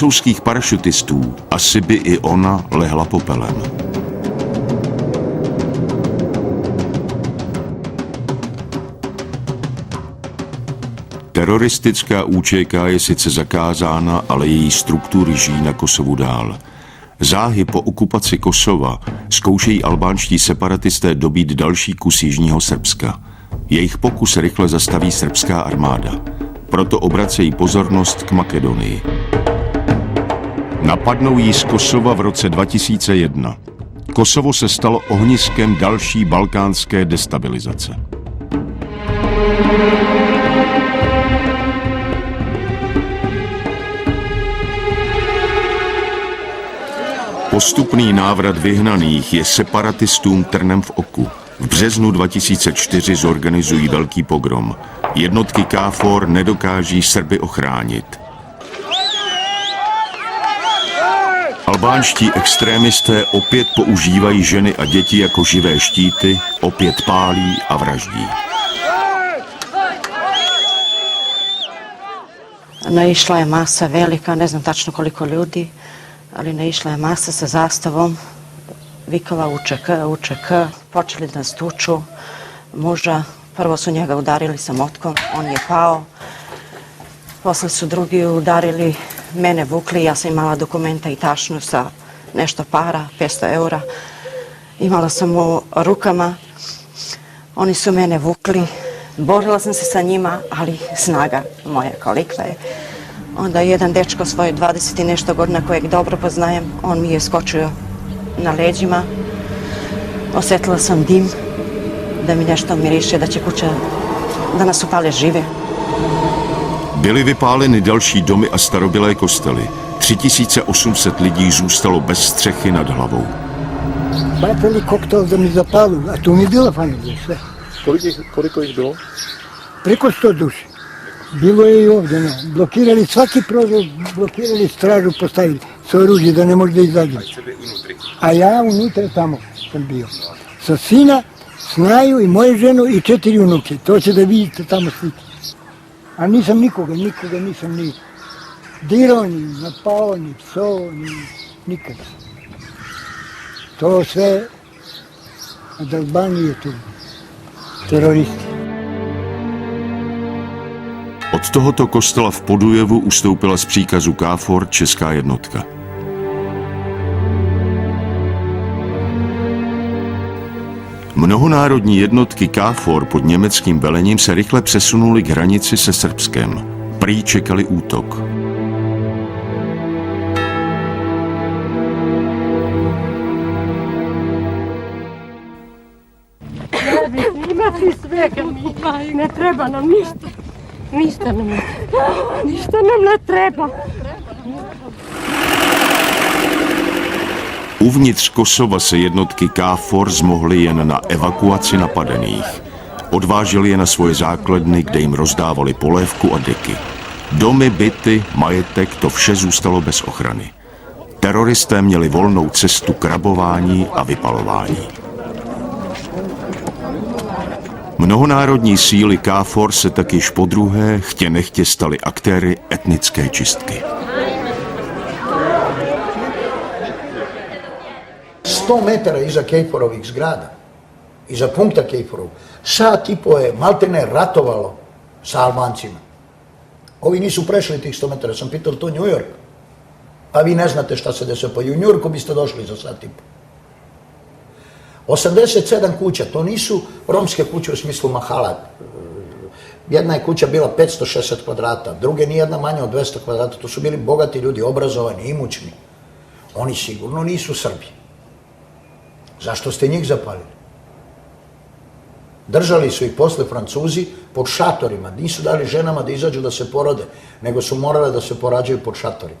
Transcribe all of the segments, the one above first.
francouzských parašutistů asi by i ona lehla popelem. Teroristická účeká je sice zakázána, ale její struktury žijí na Kosovu dál. Záhy po okupaci Kosova zkoušejí albánští separatisté dobít další kus jižního Srbska. Jejich pokus rychle zastaví srbská armáda. Proto obracejí pozornost k Makedonii. Napadnou jí z Kosova v roce 2001. Kosovo se stalo ohniskem další balkánské destabilizace. Postupný návrat vyhnaných je separatistům trnem v oku. V březnu 2004 zorganizují velký pogrom. Jednotky KFOR nedokáží Srby ochránit. Albánští extrémisté opět používají ženy a děti jako živé štíty, opět pálí a vraždí. Naišla je masa velika, ne znam tačno koliko ljudi, ali naišla je masa sa zastavom, vikala UČK, UČK, počeli da nas tuču, muža, prvo su njega udarili sa motkom, on je pao, posle su drugi udarili mene vukli, ja sam imala dokumenta i tašnu sa nešto para, 500 eura. Imala sam u rukama, oni su mene vukli, borila sam se sa njima, ali snaga moja kolika je. Onda jedan dečko svoje 20 i nešto godina kojeg dobro poznajem, on mi je skočio na leđima. Osetila sam dim, da mi nešto miriše, da će kuća, da nas upale žive. Byly vypáleny další domy a starobylé kostely. 3800 lidí zůstalo bez střechy nad hlavou. Bacili koktel da mi zapalu, a tu mi sve. Koliko ih, koliko ih bilo? Preko 100 duši. Bilo je i ovdje, no. Blokirali svaki prozor, blokirali stražu, postavili sa oružje da ne može da izađe. A ja unutra tamo sam bio. Sa sina, snaju i moje ženu i četiri unuke. To će da vidite tamo slike. A nisam nikoga, nikoga nisam ni dirao, ni napao, ni psao, ni nikada. To sve od Albanije tu. Teroristi. Od tohoto kostela v Podujevu ustoupila z příkazu KFOR česká jednotka. Mnohonárodní jednotky KFOR pod německým velením se rychle přesunuly k hranici se Srbskem. Prý čekali útok. Imati svega mi. Ne treba nam ništa. Ništa nam ne Ništa nam ne treba. Uvnitř Kosova se jednotky KFOR zmohly jen na evakuaci napadených. Odváželi je na svoje základny, kde jim rozdávali polévku a deky. Domy, byty, majetek, to vše zůstalo bez ochrany. Teroristé měli volnou cestu k rabování a vypalování. Mnohonárodní síly KFOR se tak již po druhé chtě nechtě staly aktéry etnické čistky. 100 metara iza Kejforovih zgrada, iza punkta Kejforov, sat i po je maltene ratovalo sa Albancima. Ovi nisu prešli tih 100 metara, sam pitao to New York. A vi ne znate šta se desilo, pa i u New Yorku biste došli za sat i po. 87 kuća, to nisu romske kuće u smislu mahala. Jedna je kuća bila 560 kvadrata, druge nijedna manja od 200 kvadrata, to su bili bogati ljudi, obrazovani, imućni. Oni sigurno nisu Srbi. Zašto ste njih zapalili? Držali su ih posle Francuzi pod šatorima, nisu dali ženama da izađu da se porode, nego su morale da se porađaju pod šatorima.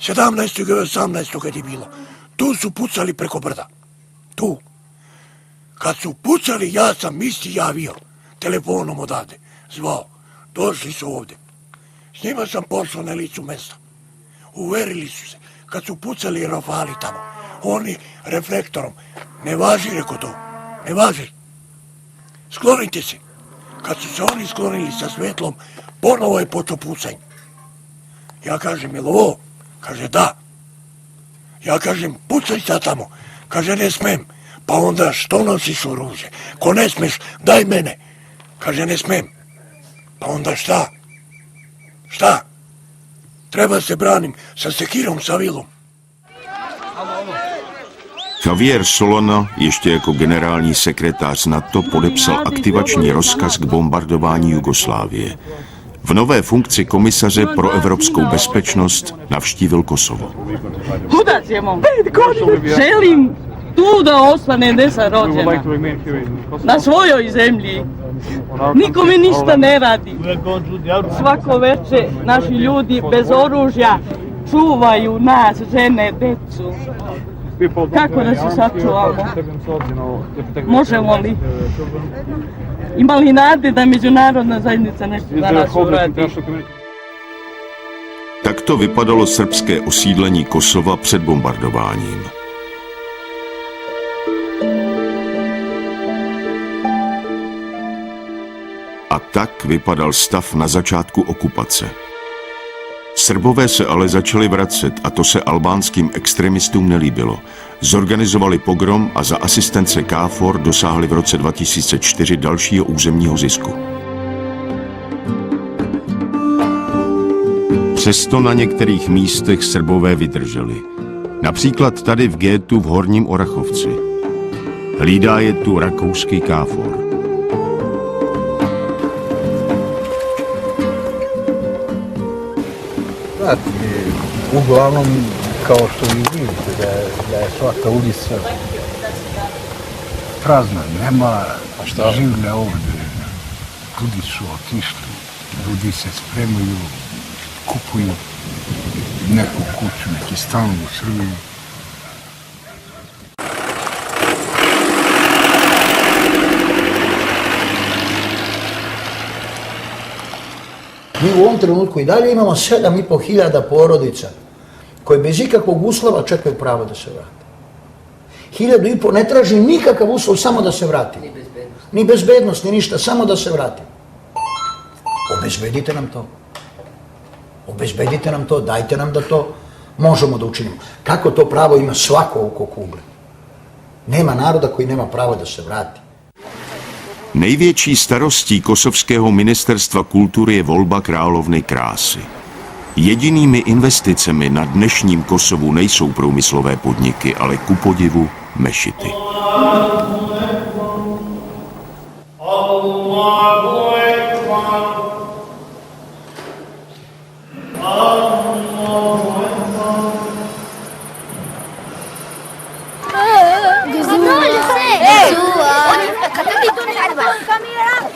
17. i 18. kad je bilo, tu su pucali preko brda. Tu. Kad su pucali, ja sam isti javio telefonom odavde. Zvao. Došli su ovde. S njima sam poslao na licu mesta. Uverili su se. Kad su pucali rafali tamo, oni reflektorom. Ne važi, reko to. Ne važi. Sklonite se. Kad su se oni sklonili sa svetlom, ponovo je počeo pucanje. Ja kažem, jel ovo Kaže, da. Ja kažem, pucaj sad tamo. Kaže, ne smem. Pa onda, što nosiš oružje? Ko ne smeš, daj mene. Kaže, ne smem. Pa onda šta? Šta? Treba se branim sa sekirom, sa vilom. Javier Solana ještě jako generální sekretář NATO podepsal aktivační rozkaz k bombardování Jugoslávie. V nové funkci komisaře pro evropskou bezpečnost navštívil Kosovo. Želim tu da. Na svojoj zemlji. Nikome ništa ne radi. Svako veče naši ljudi bez oružja čuvaju nas, žene, decu. Kako da se sačuvamo? Možemo li? Ima li nade da međunarodna zajednica nešto za nas uradi? Takto vypadalo srbské osídlení Kosova před bombardováním. A tak vypadal stav na začátku okupace. Srbové se ale začali vracet a to se albánským extremistům nelíbilo. Zorganizovali pogrom a za asistence KFOR dosáhli v roce 2004 dalšího územního zisku. Přesto na některých místech Srbové vydrželi. Například tady v Gétu v Horním Orachovci. Hlídá je tu rakouský KFOR. Znate, uglavnom, kao što vi vidite, da je, da je svaka ulica prazna, nema življa ovde. Ljudi su otišli, ljudi se spremaju, kupuju neku kuću, neki stan u Srbiji. Mi u ovom trenutku i dalje imamo 7,5 hiljada porodica koje bez ikakvog uslova čekaju pravo da se vrate. Hiljadu i po ne traži nikakav uslov, samo da se vrati. Ni bezbednost. Ni bezbednost, ni ništa, samo da se vrati. Obezbedite nam to. Obezbedite nam to, dajte nam da to možemo da učinimo. Kako to pravo ima svako oko kugle? Nema naroda koji nema pravo da se vrati. Největší starostí kosovského ministerstva kultury je volba královny krásy. Jedinými investicemi na dnešním Kosovu nejsou průmyslové podniky, ale ku podivu mešity.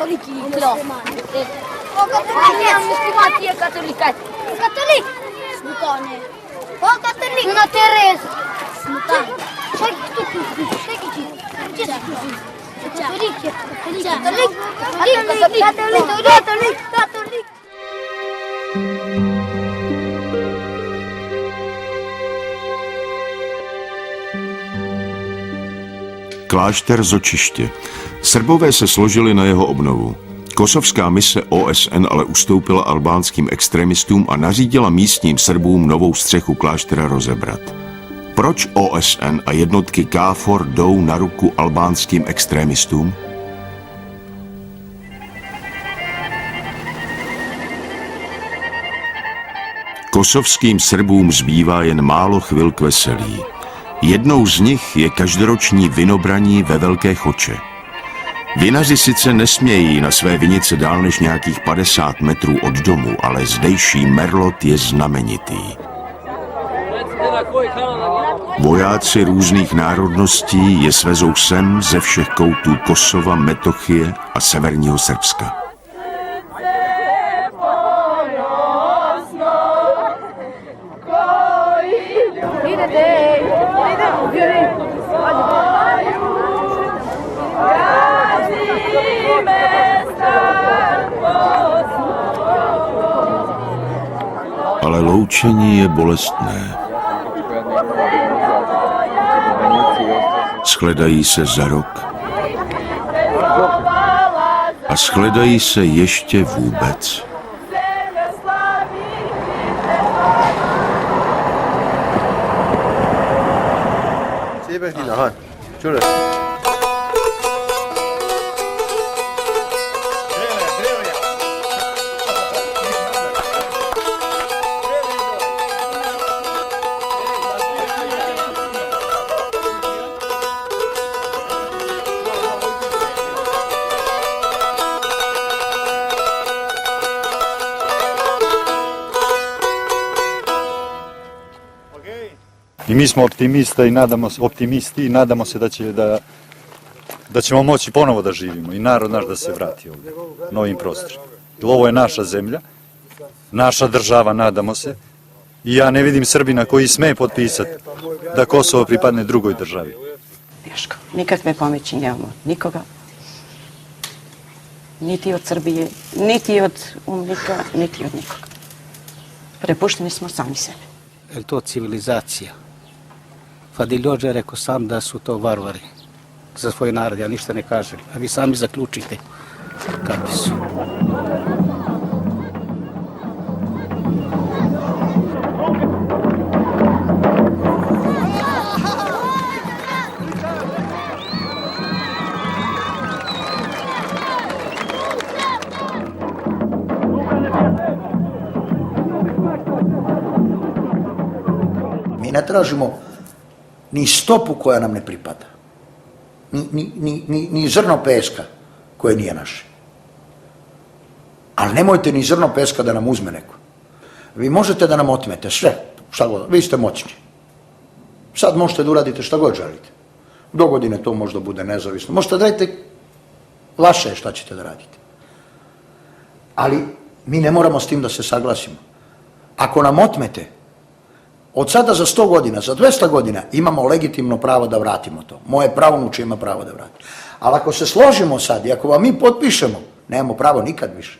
католики трьох. О, католики! Мусульман є католіка. Католік! Сметани. О, католік! На Терез. Сметани. Чек хто тут? Чек тут. Католік, католік, католік, католік, католік, католік, католік. Klášter Zočiště. Srbové se složili na jeho obnovu. Kosovská mise OSN ale ustoupila albánským extremistům a nařídila místním Srbům novou střechu kláštera rozebrat. Proč OSN a jednotky KFOR jdou na ruku albánským extremistům? Kosovským Srbům zbývá jen málo chvil k veselí. Jednou z nich je každoroční vinobraní ve Velké Choče. Vinaři sice nesmějí na své vinice dál než nějakých 50 metrů od domu, ale zdejší merlot je znamenitý. Vojáci různých národností je svezou sem ze všech koutů Kosova, Metochie a severního Srbska. Loučení je bolestné. Shledají se za rok a shledají se ještě vůbec. Ah. ha. Şöyle. I mi smo optimista i nadamo se, optimisti i nadamo se da će da da ćemo moći ponovo da živimo i narod naš da se vrati ovdje, na ovim prostorima. Jer Ovo je naša zemlja, naša država, nadamo se, i ja ne vidim Srbina koji sme potpisati da Kosovo pripadne drugoj državi. Teško. Nikakve pomoći nemamo od nikoga. Niti od Srbije, niti od umnika, niti od nikoga. Prepušteni smo sami sebi. Je li to civilizacija? Fadiljođa je rekao sam da su to varvari za svoj narod, ja ništa ne kažem. A vi sami zaključite kakvi su. Mi ne tražimo ni stopu koja nam ne pripada. Ni, ni, ni, ni, zrno peska koje nije naše. Ali nemojte ni zrno peska da nam uzme neko. Vi možete da nam otmete sve, šta god, vi ste moćni. Sad možete da uradite šta god želite. Do godine to možda bude nezavisno. Možete da radite, vaše je šta ćete da radite. Ali mi ne moramo s tim da se saglasimo. Ako nam otmete, od sada za 100 godina, za 200 godina imamo legitimno pravo da vratimo to. Moje pravnuče ima pravo da vrati. Ali ako se složimo sad i ako vam mi potpišemo, nemamo pravo nikad više.